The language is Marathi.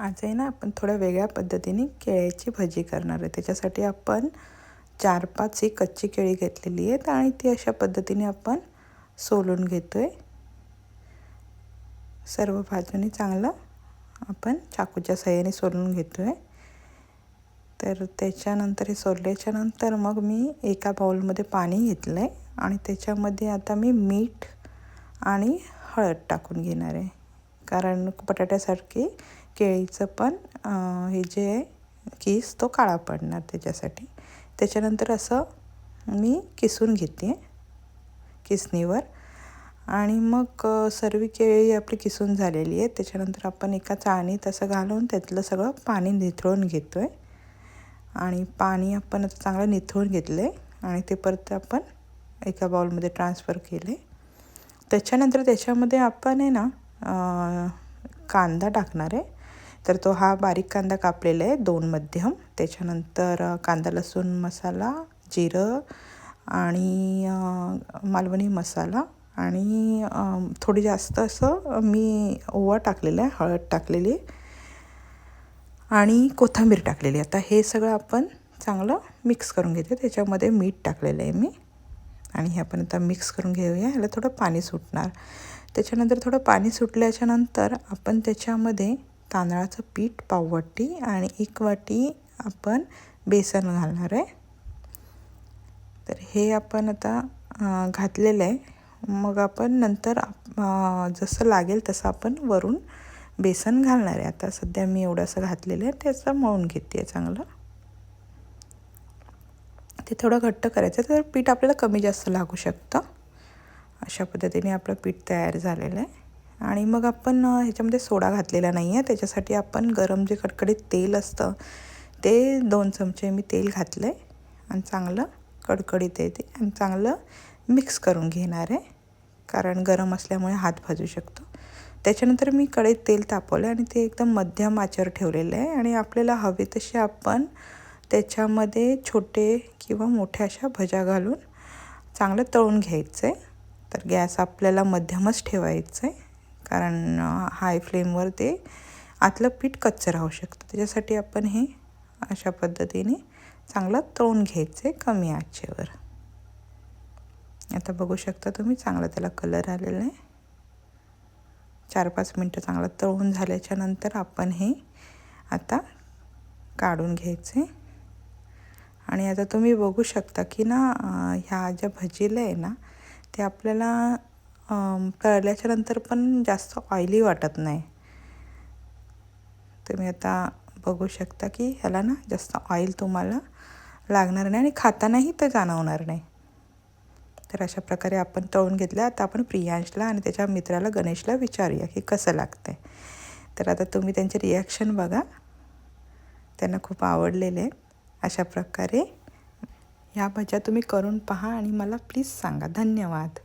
आज आहे ना आपण थोड्या वेगळ्या पद्धतीने केळ्याची भजी करणार आहे. त्याच्यासाठी आपण चार पाच ही कच्ची केळी घेतलेली आहेत आणि ती अशा पद्धतीने आपण सोलून घेतो आहे सर्व बाजूनी चांगलं आपण चाकूच्या सहाय्याने सोलून घेतो आहे तर त्याच्यानंतर हे सोडल्याच्यानंतर मग मी एका बाऊलमध्ये पाणी घेतलं आहे आणि त्याच्यामध्ये आता मी मीठ आणि हळद टाकून घेणार आहे. कारण बटाट्यासारखी केळीचं पण हे जे आहे किस तो काळा पडणार त्याच्यासाठी. त्याच्यानंतर असं मी किसून घेते किसणीवर. आणि मग सर्व केळी आपली किसून झालेली आहे. त्याच्यानंतर आपण एका चाळणीत असं घालून त्यातलं सगळं पाणी निथळून घेतो आहे आणि पाणी आपण आता चांगलं निथळून घेतलं आहे आणि ते परत आपण एका बाउलमध्ये ट्रान्सफर केले त्याच्यानंतर त्याच्यामध्ये आपण आहे ना कांदा टाकणार आहे. तर तो हा बारीक कांदा कापलेला आहे दोन मध्यम. त्याच्यानंतर कांदा लसूण मसाला जिरं आणि मालवणी मसाला आणि थोडी जास्त असं मी ओवा टाकलेला आहे हळद टाकलेली आणि कोथिंबीर टाकलेली आता हे सगळं आपण चांगलं मिक्स करून घेते त्याच्यामध्ये मीठ टाकलेलं आहे मी आणि हे आपण आता मिक्स करून घेऊया. ह्याला थोडं पाणी सुटणार. त्याच्यानंतर थोडं पाणी सुटल्याच्यानंतर आपण त्याच्यामध्ये तांदळाचं पीठ पाववाटी आणि एक वाटी आपण बेसन घालणार आहे. तर हे आपण आता घातलेलं आहे. मग आपण नंतर जसं लागेल तसं आपण वरून बेसन घालणार आहे. आता सध्या मी एवढंसं घातलेलं आहे त्याचं मळून घेते आहे चांगलं. ते थोडं घट्ट करायचं तर पीठ आपल्याला कमी जास्त लागू शकतं. अशा पद्धतीने आपलं पीठ तयार झालेलं आहे. आणि मग आपण ह्याच्यामध्ये सोडा घातलेला नाही आहे त्याच्यासाठी आपण गरम जे कडकडीत तेल असतं ते दोन चमचे मी तेल घातलं आहे आणि चांगलं कडकडीत आहे ते आणि चांगलं मिक्स करून घेणार आहे. कारण गरम असल्यामुळे हात भाजू शकतो. त्याच्यानंतर मी कढईत तेल तापवलं आणि ते एकदम मध्यम आचर ठेवलेलं आहे. आणि आपल्याला हवे तसे आपण त्याच्यामध्ये छोटे किंवा मोठ्या अशा भज्या घालून चांगलं तळून घ्यायचं आहे तर गॅस आपल्याला मध्यमच ठेवायचं आहे कारण हाय फ्लेमवर ते आतलं पीठ कच्चं राहू शकतं. त्याच्यासाठी आपण हे अशा पद्धतीने चांगलं तळून घ्यायचं आहे कमी आचेवर. आता बघू शकता तुम्ही चांगला त्याला कलर आलेला आहे. चार पाच मिनटं चांगलं तळून झाल्याच्यानंतर आपण हे आता काढून घ्यायचे. आणि आता तुम्ही बघू शकता की ना ह्या ज्या भजीला आहे ना ते आपल्याला तळल्याच्या नंतर पण जास्त ऑइली वाटत नाही. तुम्ही आता बघू शकता की ह्याला ना जास्त ऑइल तुम्हाला लागणार नाही आणि खातानाही ते जाणवणार नाही. तर अशा प्रकारे आपण तळून घेतलं. आता आपण प्रियांशला आणि त्याच्या मित्राला गणेशला विचारूया की कसं लागतं आहे तर आता तुम्ही त्यांचे रिॲक्शन बघा. त्यांना खूप आवडलेले. आहेत अशा प्रकारे ह्या भज्या तुम्ही करून पहा आणि मला प्लीज सांगा. धन्यवाद.